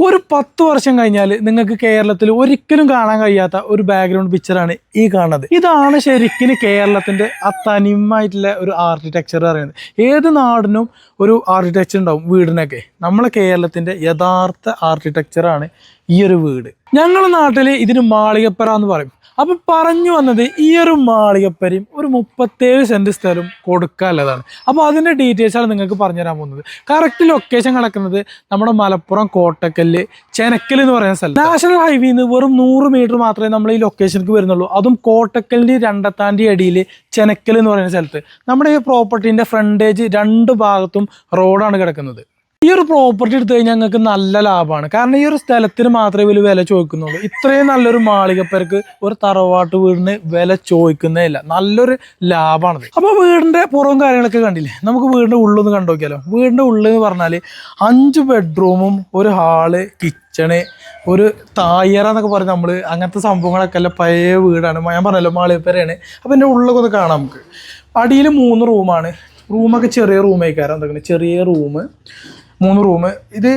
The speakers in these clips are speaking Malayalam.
ഒരു പത്ത് വർഷം കഴിഞ്ഞാൽ നിങ്ങൾക്ക് കേരളത്തിൽ ഒരിക്കലും കാണാൻ കഴിയാത്ത ഒരു ബാക്ക്ഗ്രൗണ്ട് പിക്ചറാണ് ഈ കാണുന്നത്. ഇതാണ് ശരിക്കും കേരളത്തിന്റെ ആ തനിമായിട്ടുള്ള ഒരു ആർക്കിടെക്ചർ പറയുന്നത്. ഏത് നാടിനും ഒരു ആർക്കിടെക്ചർ ഉണ്ടാവും വീടിനൊക്കെ. നമ്മളെ കേരളത്തിന്റെ യഥാർത്ഥ ആർക്കിടെക്ചറാണ് ഈ ഒരു വീട്. ഞങ്ങളുടെ നാട്ടിൽ ഇതിന് മാളികപ്പറ എന്ന് പറയും. അപ്പം പറഞ്ഞു വന്നത് ഈ ഒരു മാളികപ്പരിയും ഒരു മുപ്പത്തേഴ് സെന്റ് സ്ഥലം കൊടുക്കാനുള്ളതാണ്. അപ്പോൾ ഡീറ്റെയിൽസ് ആണ് നിങ്ങൾക്ക് പറഞ്ഞു തരാൻ പോകുന്നത്. കറക്റ്റ് ലൊക്കേഷൻ കിടക്കുന്നത് നമ്മുടെ മലപ്പുറം കോട്ടക്കല്ല് ചെനക്കൽ എന്ന് പറയുന്ന സ്ഥലം നാഷണൽ ഹൈവേയിൽ നിന്ന് വെറും നൂറ് മീറ്റർ മാത്രമേ നമ്മൾ ഈ ലൊക്കേഷനിലേക്ക് വരുന്നുള്ളൂ. അതും കോട്ടക്കലിന്റെ രണ്ടത്താന്റെ അടിയിൽ ചെനക്കൽ എന്ന് പറയുന്ന സ്ഥലത്ത്. നമ്മുടെ ഈ പ്രോപ്പർട്ടീന്റെ ഫ്രണ്ടേജ് രണ്ട് ഭാഗത്തും റോഡാണ് കിടക്കുന്നത്. ഈ ഒരു പ്രോപ്പർട്ടി എടുത്തു കഴിഞ്ഞാൽ ഞങ്ങൾക്ക് നല്ല ലാഭമാണ് കാരണം ഈ ഒരു സ്ഥലത്തിന് മാത്രമേ വലിയ വില ചോദിക്കുന്നുള്ളൂ. ഇത്രയും നല്ലൊരു മാളികപ്പേർക്ക് ഒരു തറവാട്ട് വീടിന് വില ചോദിക്കുന്നേ ഇല്ല. നല്ലൊരു ലാഭമാണത് അപ്പോൾ വീടിന്റെ പുറവും കാര്യങ്ങളൊക്കെ കണ്ടില്ലേ? നമുക്ക് വീടിന്റെ ഉള്ളൊന്ന് കണ്ടു നോക്കിയാലോ വീടിന്റെ ഉള്ളിൽ എന്ന് പറഞ്ഞാൽ അഞ്ച് ബെഡ്റൂമും ഒരു ഹാൾ കിച്ചണ് ഒരു തായറ എന്നൊക്കെ പറഞ്ഞ് നമ്മൾ അങ്ങനത്തെ സംഭവങ്ങളൊക്കെ അല്ല പഴയ വീടാണ്. ഞാൻ പറഞ്ഞല്ലോ മാളികപ്പരയാണ് അപ്പോൾ എന്റെ ഉള്ളൊക്കെ ഒന്ന് കാണാം നമുക്ക്. അടിയിൽ മൂന്ന് റൂമാണ് റൂമൊക്കെ ചെറിയ റൂമേക്കാരം എന്തൊക്കെ ചെറിയ റൂം മൂന്ന് റൂം. ഇത്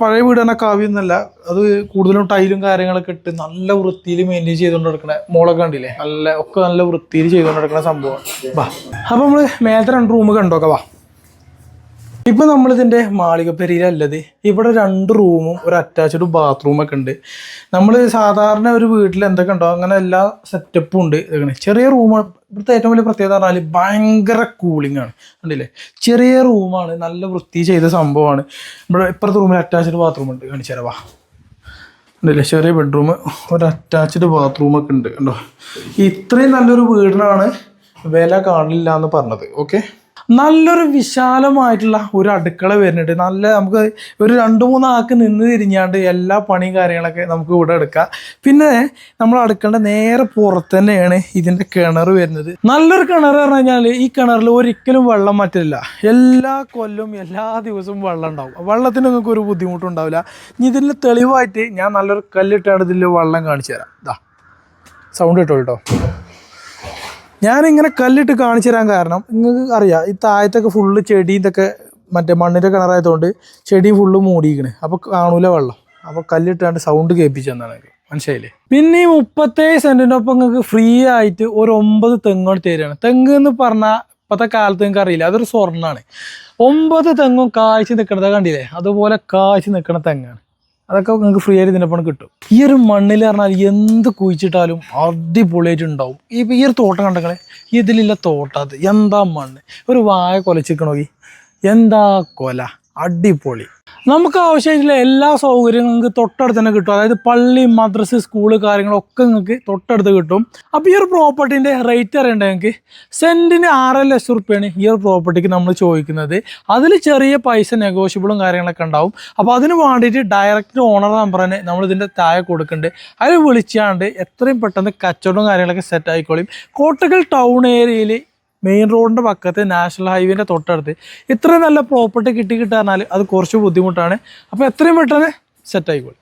പഴയ വീട് തന്നെ കാവ്യൊന്നല്ല അത് കൂടുതലും ടൈലും കാര്യങ്ങളൊക്കെ ഇട്ട് നല്ല വൃത്തിയിൽ മെയിന്റെയിൻ ചെയ്തുകൊണ്ട് നടക്കണ മോളൊക്കെ കണ്ടില്ലേ? നല്ല ഒക്കെ നല്ല വൃത്തിയിൽ ചെയ്തുകൊണ്ട് നടക്കുന്ന സംഭവമാണ് വാ അപ്പോൾ നമ്മൾ മേലത്തെ രണ്ട് റൂം കണ്ടോക്കെ വാ ഇപ്പൊ നമ്മൾ ഇതിന്റെ മാളികപ്പെരിയിലല്ലത്. ഇവിടെ രണ്ട് റൂമും ഒരു അറ്റാച്ച്ഡ് ബാത്റൂം ഒക്കെ ഉണ്ട്. നമ്മൾ സാധാരണ ഒരു വീട്ടിൽ എന്തൊക്കെ ഉണ്ടോ അങ്ങനെ എല്ലാ സെറ്റപ്പും ഉണ്ട്. ഇതൊക്കെ ചെറിയ റൂമാണ് ഇവിടുത്തെ ഏറ്റവും വലിയ പ്രത്യേകത പറഞ്ഞാൽ ഭയങ്കര കൂളിംഗ് ആണ്. കണ്ടില്ലേ? ചെറിയ റൂമാണ് നല്ല വൃത്തി ചെയ്ത സംഭവമാണ്. ഇവിടെ ഇപ്പുറത്തെ റൂമിൽ അറ്റാച്ച്ഡ് ബാത്റൂം ഉണ്ട്. കാണിച്ചു വാ. കണ്ടില്ലേ? ചെറിയ ബെഡ്റൂം ഒരു അറ്റാച്ച്ഡ് ബാത്റൂം ഒക്കെ ഉണ്ട്. കണ്ടോ? ഇത്രയും നല്ലൊരു വീടിനാണ് വില കാണില്ല എന്ന് പറഞ്ഞത്. ഓക്കെ നല്ലൊരു വിശാലമായിട്ടുള്ള ഒരു അടുക്കള വരുന്നുണ്ട്. നല്ല നമുക്ക് ഒരു രണ്ട് മൂന്ന് ആൾക്ക് നിന്ന് തിരിഞ്ഞാണ്ട് എല്ലാ പണിയും കാര്യങ്ങളൊക്കെ നമുക്ക് ഇവിടെ എടുക്കാം. പിന്നെ നമ്മൾ അടുക്കേണ്ട നേരെ പുറത്ത് തന്നെയാണ് ഇതിന്റെ കിണർ വരുന്നത്. നല്ലൊരു കിണർ പറഞ്ഞു കഴിഞ്ഞാൽ ഈ കിണറിൽ ഒരിക്കലും വെള്ളം മാറ്റില്ല എല്ലാ കൊല്ലവും എല്ലാ ദിവസവും വെള്ളം ഉണ്ടാവും. വെള്ളത്തിന് നിങ്ങൾക്ക് ഒരു ബുദ്ധിമുട്ടുണ്ടാവില്ല ഇനി ഇതിൽ തെളിവായിട്ട് ഞാൻ നല്ലൊരു കല്ലിട്ടാണ് ഇതിൽ വെള്ളം കാണിച്ചു തരാം. ഇതാ സൗണ്ട് കിട്ടോ കേട്ടോ ഞാനിങ്ങനെ കല്ലിട്ട് കാണിച്ചു തരാൻ കാരണം നിങ്ങൾക്ക് അറിയാം ഈ താഴത്തൊക്കെ ഫുള്ള് ചെടി ഇതൊക്കെ മറ്റേ മണ്ണിന്റെ കിണറായതുകൊണ്ട് ചെടി ഫുള്ള് മൂടിയിരിക്കണ്. അപ്പോൾ കാണൂല വെള്ളം. അപ്പോൾ കല്ലിട്ടാണ്ട് സൗണ്ട് കേൾപ്പിച്ചു തന്നാണ് മനസ്സിലായില്ലേ? പിന്നെ ഈ മുപ്പത്തേഴ് സെന്റിനൊപ്പം നിങ്ങൾക്ക് ഫ്രീ ആയിട്ട് ഒരു ഒമ്പത് തെങ്ങോട് തരികയാണ് തെങ്ങ് എന്ന് പറഞ്ഞാൽ ഇപ്പോഴത്തെ കാലത്ത് നിങ്ങൾക്ക് അറിയില്ല. അതൊരു സ്വർണമാണ് ഒമ്പത് തെങ്ങും കാഴ്ച നിൽക്കണത് കണ്ടില്ലേ? അതുപോലെ കാഴ്ച നിൽക്കണ തെങ്ങാണ്. അതൊക്കെ നിങ്ങൾക്ക് ഫ്രീ ആയിട്ട് ഇതിന്റെ പണം കിട്ടും. ഈ ഒരു മണ്ണിൽ പറഞ്ഞാൽ എന്ത് കുഴിച്ചിട്ടാലും അടിപൊളിയായിട്ട് ഉണ്ടാവും ഈ ഒരു തോട്ടം കണ്ടങ്ങളെ ഇതിലില്ല തോട്ടം അത്. എന്താ മണ്ണ്? ഒരു വായ കൊലച്ചിരിക്കണോ എന്താ കൊല? അടിപൊളി. നമുക്ക് ആവശ്യമായിട്ടുള്ള എല്ലാ സൗകര്യങ്ങളും നിങ്ങൾക്ക് തൊട്ടടുത്ത് തന്നെ കിട്ടും. അതായത് പള്ളി മദ്രസ് സ്കൂൾ കാര്യങ്ങളൊക്കെ നിങ്ങൾക്ക് തൊട്ടടുത്ത് കിട്ടും. അപ്പോൾ ഈ ഒരു പ്രോപ്പർട്ടീന്റെ റേറ്റ് അറിയണ്ട നിങ്ങൾക്ക്? സെന്റിന് ആറര ലക്ഷം റുപ്യാണ് ഈ ഒരു പ്രോപ്പർട്ടിക്ക് നമ്മൾ ചോദിക്കുന്നത്. അതിൽ ചെറിയ പൈസ നെഗോഷ്യബിളും കാര്യങ്ങളൊക്കെ ഉണ്ടാവും. അപ്പോൾ അതിന് വേണ്ടിയിട്ട് ഡയറക്റ്റ് ഓണർ നമ്പർ തന്നെ നമ്മൾ ഇതിന്റെ താഴെ കൊടുക്കുന്നുണ്ട്. അതിൽ വിളിച്ചാണ്ട് എത്രയും പെട്ടെന്ന് കച്ചവടവും കാര്യങ്ങളൊക്കെ സെറ്റ് ആയിക്കോളും. കോട്ടക്കൽ ടൗൺ ഏരിയയിൽ മെയിൻ റോഡിന്റെ പക്കത്ത് നാഷണൽ ഹൈവേന്റെ തൊട്ടടുത്ത് ഇത്രയും നല്ല പ്രോപ്പർട്ടി കിട്ടി കിട്ടാന്നാൽ അത് കുറച്ച് ബുദ്ധിമുട്ടാണ്. അപ്പോൾ എത്രയും പെട്ടെന്ന് സെറ്റ് ആയിക്കോളും.